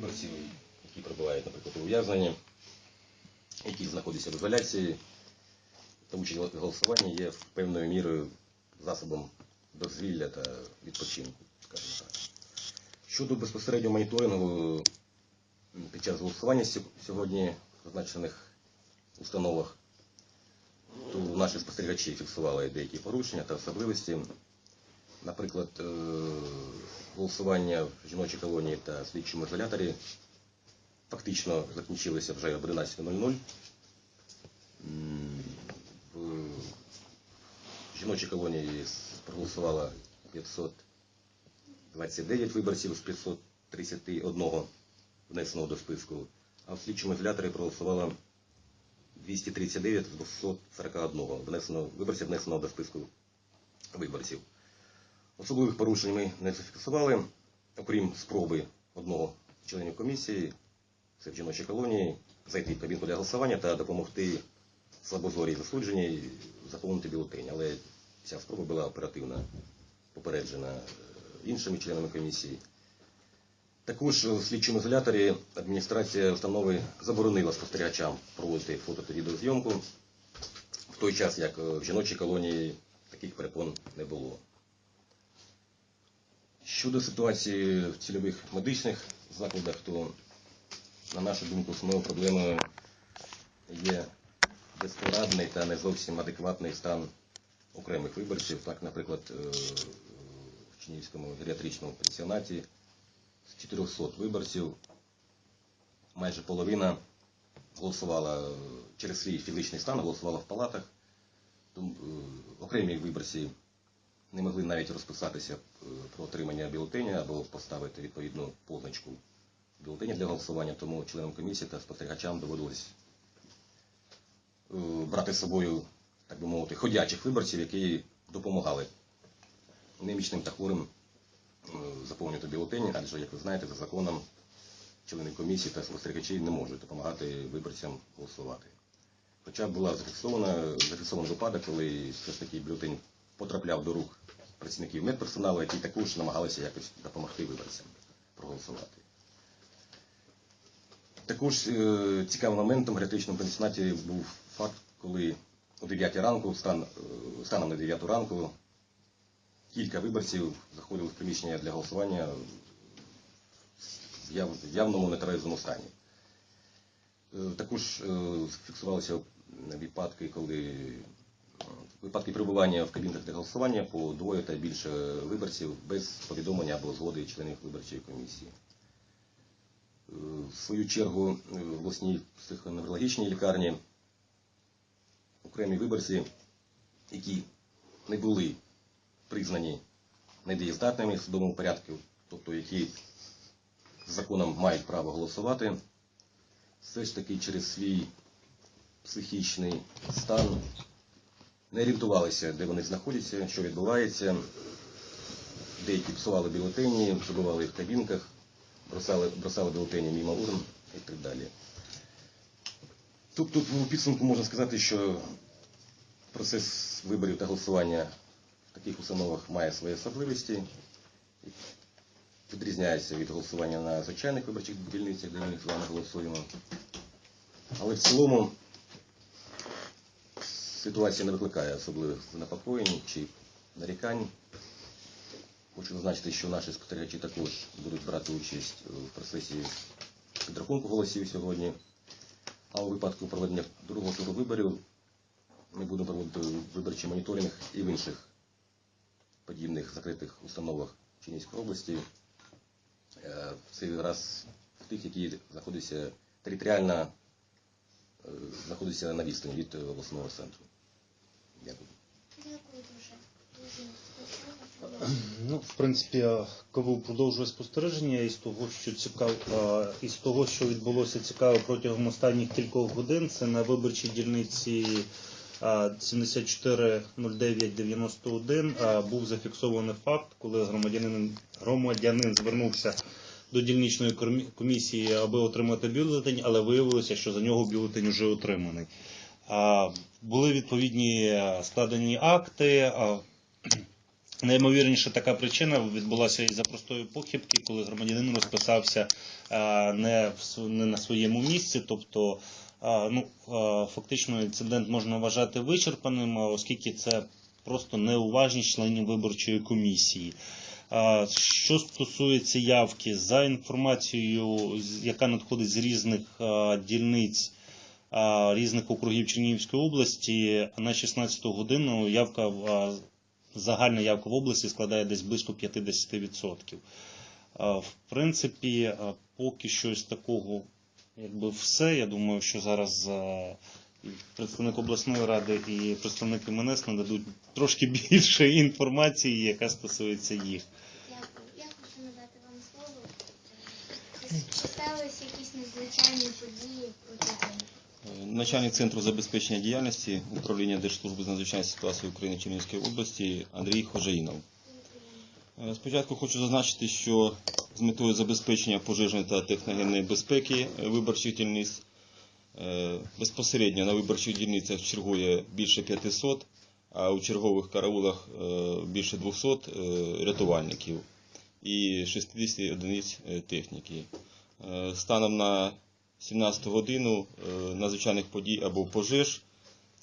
виборців, які перебувають, наприклад, у ув'язненні, які знаходяться в ізоляції, та участь в голосуванні є певною мірою засобом дозвілля та відпочинку, скажімо так. Щодо безпосередньо моніторингу під час голосування сьогодні в зазначених установах, то наші спостерігачі фіксували деякі порушення та особливості. Наприклад, е, голосування в жіночій колонії та слідчому ізоляторі фактично закінчилося вже об 11.00. В жіночій колонії проголосувало 529 виборців з 531 внесеного до списку, а в слідчому ізоляторі проголосувало 239 з 241 внесеного, виборців внесеного до списку виборців. Особливих порушень ми не зафіксували, окрім спроби одного членів комісії, це в жіночій колонії, зайти в кабінку для голосування та допомогти слабозорій засудженій заповнити бюлетень. Але ця спроба була оперативно попереджена е, іншими членами комісії. Також у слідчому ізоляторі адміністрація установи заборонила спостерігачам проводити фото та відеозйомку, в той час як е, в жіночій колонії таких перепон не було. Щодо ситуації в цільових медичних закладах, то, на нашу думку, основною проблемою є безпорадний та не зовсім адекватний стан окремих виборців. Так, наприклад, е, в Чинівському геріатричному пенсіонаті з 400 виборців майже половина голосувала е, через свій фізичний стан, голосувала в палатах. Е, окремі виборці не могли навіть розписатися е, про отримання бюлетеня або поставити відповідну позначку бюлетеня для голосування, тому членам комісії та спостерігачам доводилось е, брати з собою, так би мовити, ходячих виборців, які допомагали немічним та хворим е, заповнювати бюлетені, адже, як ви знаєте, за законом члени комісії та спостерігачі не можуть допомагати виборцям голосувати. Хоча була зафіксована зафіксований випадок, коли все ж таки бюлетень потрапляв до рук працівників медперсоналу, які також намагалися якось допомогти виборцям проголосувати. Також е, цікавим моментом в героїчному пенсіонаті був факт, коли о 9 ранку, стан, е, станом на 9 ранку, кілька виборців заходили в приміщення для голосування в яв- в явному нетрезвому стані. Е, Також фіксувалися випадки, коли випадки перебування в кабінках для голосування по двоє та більше виборців без повідомлення або згоди членів виборчої комісії. Е, В свою чергу е, в обласній психоневрологічній лікарні окремі виборці, які не були признані недієздатними в судовому порядку, тобто які законом мають право голосувати, все ж таки через свій психічний стан не орієнтувалися, де вони знаходяться, що відбувається. Деякі псували бюлетені, забували в кабінках, бросали, бросали бюлетені мимо урн і так далі. Тут, тут у підсумку можна сказати, що процес виборів та голосування в таких установах має свої особливості, відрізняється від голосування на звичайних виборчих дільницях, де ми з вами голосуємо. Але в цілому ситуація не викликає особливих занепокоєнь чи нарікань. Хочу зазначити, що наші спостерігачі також будуть брати участь в процесі підрахунку голосів сьогодні. А у випадку проведення другого туру виборів ми будемо проводити виборчий моніторинг і в інших подібних закритих установах Чернігівської області. Е, цей раз в тих, які знаходяться територіально е, знаходяться на відстані від обласного центру. Дякую. Дякую дуже. Дуже. Ну, в принципі, КВУ продовжує спостереження із того, що цікав, а, із того, що відбулося цікаво протягом останніх кількох годин. Це на виборчій дільниці а, 740991 а, був зафіксований факт, коли громадянин, громадянин звернувся до дільничної комісії, аби отримати бюлетень, але виявилося, що за нього бюлетень вже отриманий. Були відповідні складені акти. а, Найімовірніше така причина відбулася із-за простої похибки, коли громадянин розписався е, не, на своєму місці. Тобто, е, ну, е, фактично інцидент можна вважати вичерпаним, оскільки це просто неуважність членів виборчої комісії. Е, Що стосується явки, за інформацією, яка надходить з різних е, дільниць е, різних округів Чернігівської області, на 16 годину явка загальна явка в області складає десь близько 50%. Е, В принципі, поки що з такого якби все. Я думаю, що зараз представник обласної ради і представники МНС нададуть трошки більше інформації, яка стосується їх. Я хочу надати вам слово. Сталися якісь надзвичайні події протягом? Е, Начальник Центру забезпечення діяльності Управління Держслужби з надзвичайних ситуацій України Чернігівської області Андрій Хожаїнов. Е, Спочатку хочу зазначити, що з метою забезпечення пожежної та техногенної безпеки е, виборчих дільниць безпосередньо на виборчих дільницях чергує більше 500, а у чергових караулах більше 200 е, рятувальників і 60 одиниць техніки. Станом на 17 годину е, надзвичайних подій або пожеж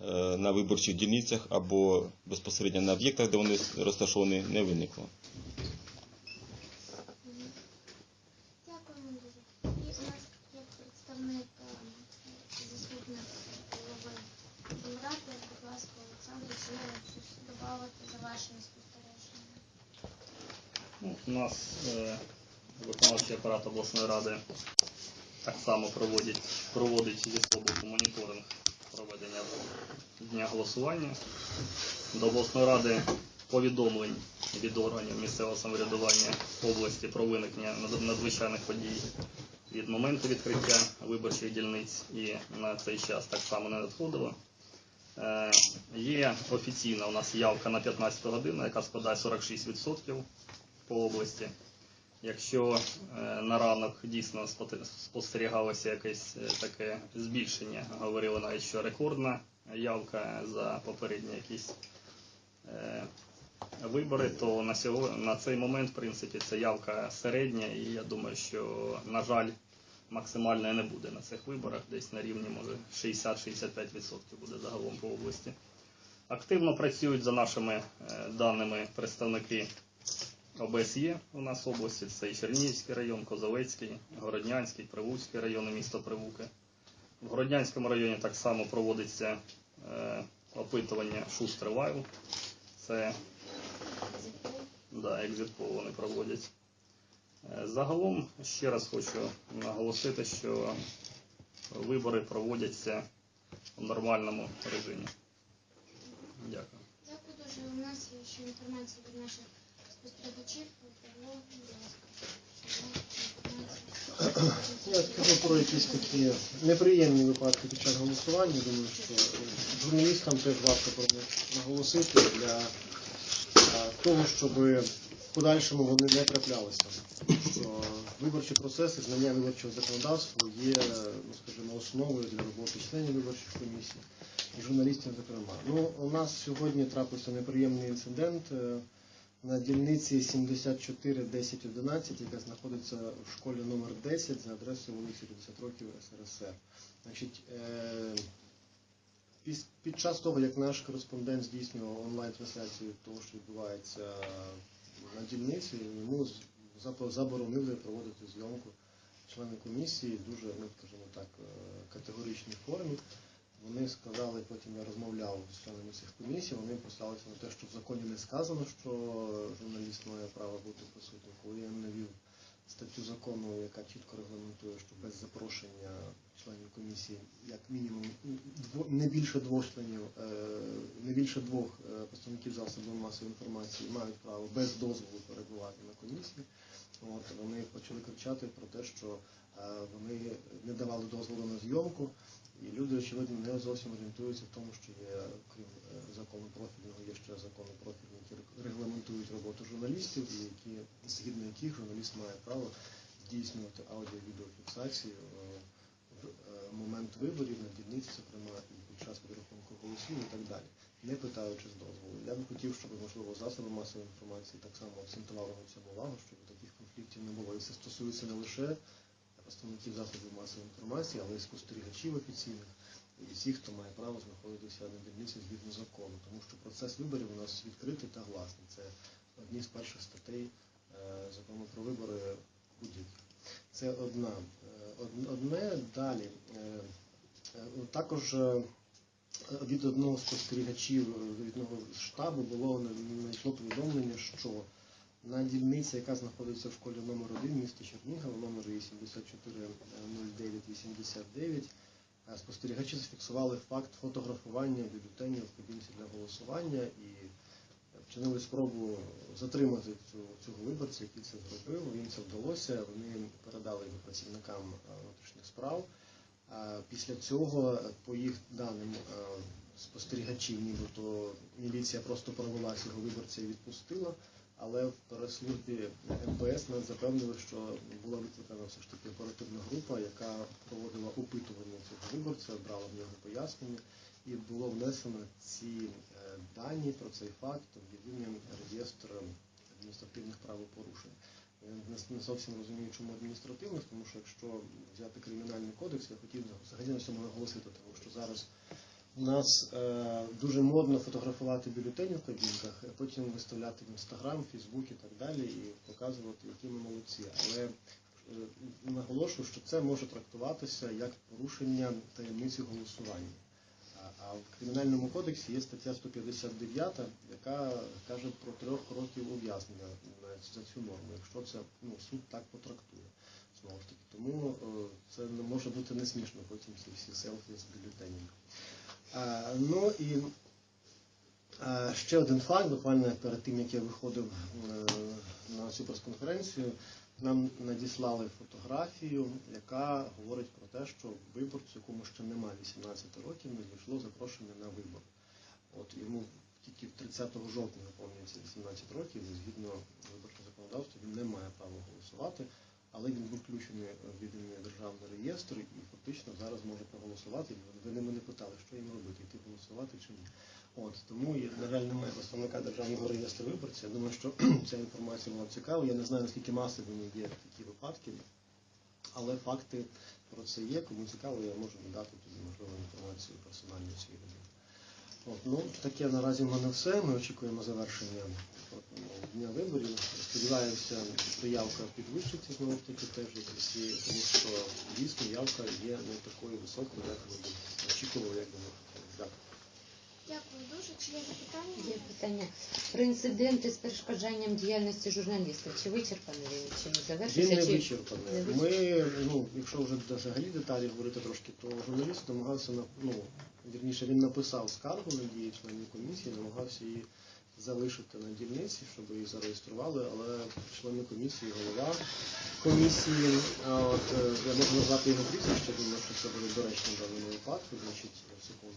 е, на виборчих дільницях або безпосередньо на об'єктах, де вони розташовані, не виникло. У нас е, заступник будь ласка, Олександр, чи є за вашими спостереженнями? Ну, виконавчий апарат обласної ради так само проводить, проводить зі боку моніторинг проведення дня голосування. До обласної ради повідомлень від органів місцевого самоврядування області про виникнення надзвичайних подій від моменту відкриття виборчих дільниць і на цей час так само не надходило. Е, Є офіційна у нас явка на 15 годину, яка складає 46% по області. Якщо е, на ранок дійсно спостерігалося якесь е, таке збільшення, говорили навіть, що рекордна явка за попередні якісь е, вибори, то на, сьогодні, на цей момент, в принципі, це явка середня, і я думаю, що, на жаль, максимальної не буде на цих виборах, десь на рівні може 60-65% буде загалом по області. Активно працюють за нашими даними представники ОБСЄ у нас в області. Це і Чернігівський район, Козовецький, Городнянський, Привуцький район, місто Привуки. В Городнянському районі так само проводиться е, опитування Шустер Лайв. Це да, екзитпол вони проводять. Е, Загалом ще раз хочу наголосити, що вибори проводяться в нормальному режимі. Дякую. Дякую дуже. У нас є ще інформація від наших Я скажу про якісь такі неприємні випадки під час голосування. Думаю, що е, журналістам теж варто про наголосити для е, того, щоб в подальшому вони не траплялися. Що виборчі процеси, знання виборчого законодавства є, ну скажімо, основою для роботи членів виборчих комісій журналістів, зокрема. Ну, у нас сьогодні трапився неприємний інцидент. На дільниці 74 10 11, яка знаходиться в школі номер 10 за адресою вулиці 50 років СРСР. Значить, е, під час того, як наш кореспондент здійснював онлайн-трансляцію того, що відбувається на дільниці, йому заборонили проводити зйомку члени комісії дуже, ну скажімо так, е, категоричній формі. Вони сказали, потім я розмовляв з членами цих комісій, вони послалися на те, що в законі не сказано, що журналіст має право бути присутнім. Коли я навів статтю закону, яка чітко регламентує, що без запрошення членів комісії, як мінімум, не більше двох членів, е, не більше двох е, представників засобів масової інформації мають право без дозволу перебувати на комісії. От, вони почали кричати про те, що е, вони не давали дозволу на зйомку. І люди, очевидно, не зовсім орієнтуються в тому, що є, крім е, закону профільного, є ще закони профільні, які регламентують роботу журналістів, і які, згідно яких журналіст має право здійснювати аудіо-відеофіксацію е, в е, момент виборів на дільниці, зокрема і під час підрахунку голосів і так далі, не питаючи з дозволу. Я би хотів, щоб можливо засоби масової інформації так само акцентували на цьому увагу, щоб таких конфліктів не було. І це стосується не лише представників засобів масової інформації, але й спостерігачів офіційних і всіх, хто має право знаходитися на дільниці згідно закону, тому що процес виборів у нас відкритий та гласний. Це одні з перших статей е, закону про вибори будь-які. Це одна. Е, Одне далі. Е, Також від одного з спостерігачів від одного штабу було на- надійшло повідомлення, що на дільниці, яка знаходиться в школі номер 1 міста Чернігова, номер 840989, е, спостерігачі зафіксували факт фотографування бюлетенів в кабінці для голосування і вчинили спробу затримати цього виборця, який це зробив. Їм це вдалося. Вони передали його працівникам е, внутрішніх справ. Після цього, е, по їх даним е, спостерігачів, нібито міліція просто провела цього виборця і відпустила. Але в прес-службі МВС нас запевнили, що була викликана все ж таки оперативна група, яка проводила опитування цього виборця, брала в нього пояснення, і було внесено ці е, дані про цей факт в єдиний реєстр адміністративних правопорушень. Я не- зовсім розумію, чому адміністративних, тому що якщо взяти кримінальний кодекс, я хотів взагалі на цьому наголосити, тому що зараз у нас е, дуже модно фотографувати бюлетені в кабінках, а потім виставляти в інстаграм, Фейсбук і так далі, і показувати, які ми молодці. Але е, наголошую, що це може трактуватися як порушення таємниці голосування. А- А в кримінальному кодексі є стаття 159, яка каже про трьох років ув'язнення за цю норму, якщо це ну, суд так потрактує. Знову ж таки, тому е, це не може бути не смішно потім ці всі селфі з бюлетенями. А, ну і ще один факт, буквально перед тим, як я виходив е, на цю прес-конференцію, нам надіслали фотографію, яка говорить про те, що виборцю, якому ще немає 18 років, надійшло запрошення на вибори. От йому тільки 30 жовтня виповнюється 18 років, і згідно виборчого законодавства він не має права голосувати, але він включений в єдиний державний реєстр і фактично зараз може проголосувати. Ви не мене питали, що їм робити, йти голосувати чи ні. От тому я, на жаль, немає представника державного реєстру виборців. Я думаю, що ця інформація була цікава. Я не знаю наскільки масовими є такі випадки, але факти про це є. Кому цікаво, я можу надати можливо інформацію персональну цієї людини. От, ну, таке наразі в мене все. Ми очікуємо завершення дня виборів. Сподіваюся, що явка підвищиться знову таки теж, як всі, тому що дійсно явка є не такою високою, як ми очікували, як би ми хотіли. Дякую. Дякую дуже. Чи є запитання? Є питання про інциденти з перешкоджанням діяльності журналіста. Чи вичерпаний він, чи не Він не чи... вичерпаний. Ми, ну, якщо вже взагалі деталі говорити трошки, то журналіст намагався на ну, вірніше, він написав скаргу на дії членів комісії, намагався її залишити на дільниці, щоб її зареєстрували, але члени комісії, голова комісії, от е, я можу назвати його прізвище, думаю, що це буде доречно в даному випадку, значить, секундочку.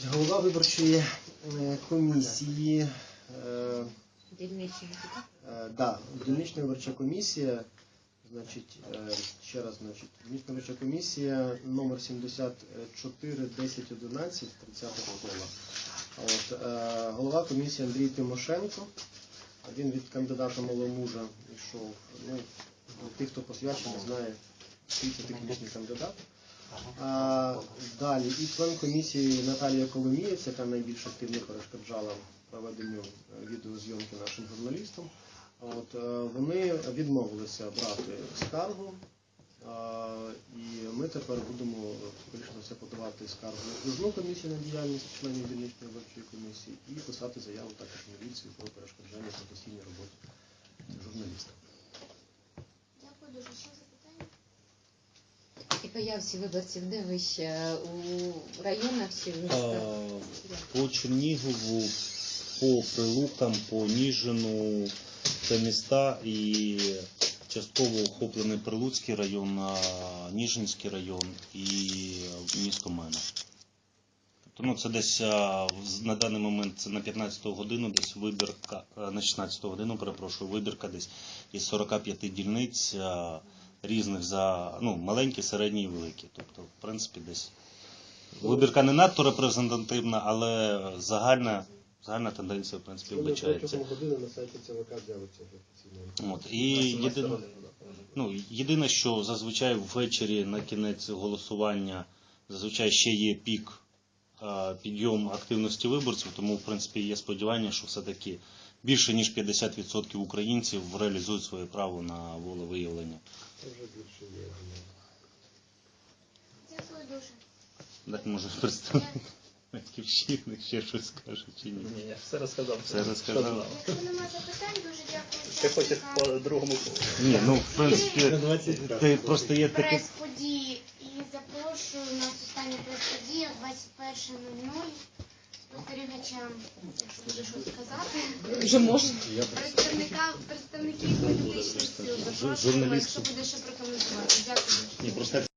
Значить, голова виборчої е, комісії. е. Е, Да, дільнична виборча комісія, значить, е, ще раз, значить, дільнична виборча комісія номер 74 10 11 30 кола. От, е, голова комісії Андрій Тимошенко, він від кандидата маломужа йшов. Ну, тих, хто посвячений, знає, це технічний кандидат. А, далі, і член комісії Наталія Коломієць, яка найбільш активно перешкоджала проведенню е, відеозйомки нашим журналістам. От, е, вони відмовилися брати скаргу, і ми тепер будемо, все, подавати скаргу в окружну комісію на діяльність членів дільничної виборчої комісії і писати заяву також в міліцію про перешкоджання професійній роботі журналіста. Дякую дуже. Появці виборців, де ви ще у районах чи в містах? По Чернігову, по Прилукам, по Ніжину це міста і частково охоплений Прилуцький район, Ніжинський район і місто Мена. Тобто, ну, це десь на даний момент це на 15-ту годину, десь вибірка, на 16-ту годину, перепрошую, вибірка десь із 45 дільниць. Різних за ну, маленькі, середні і великі. Тобто, в принципі, десь вибірка не надто репрезентативна, але загальна, загальна тенденція, в принципі, вбачається. Години на сайті ЦВК з'явиться. От. І єдине, ну, єдине, що зазвичай ввечері на кінець голосування зазвичай ще є пік підйом активності виборців, тому в принципі є сподівання, що все-таки більше ніж 50% українців реалізують своє право на волевиявлення. Це вже більше є. Дякую дуже. Так може представник батьківщини ще щось скаже чи ні. Ні, я все розказав. Все розказав. Якщо немає запитань, дуже дякую. Ти хочеш по другому Ні, ну в принципі, ти просто є таке. прес-події і запрошую на останню прес-подію о 21.00 спостерігачам, якщо буде що сказати. Вже можна. Представника, представників політичних сил журналістів. якщо буде що прокоментувати. Дякую. Ні, просто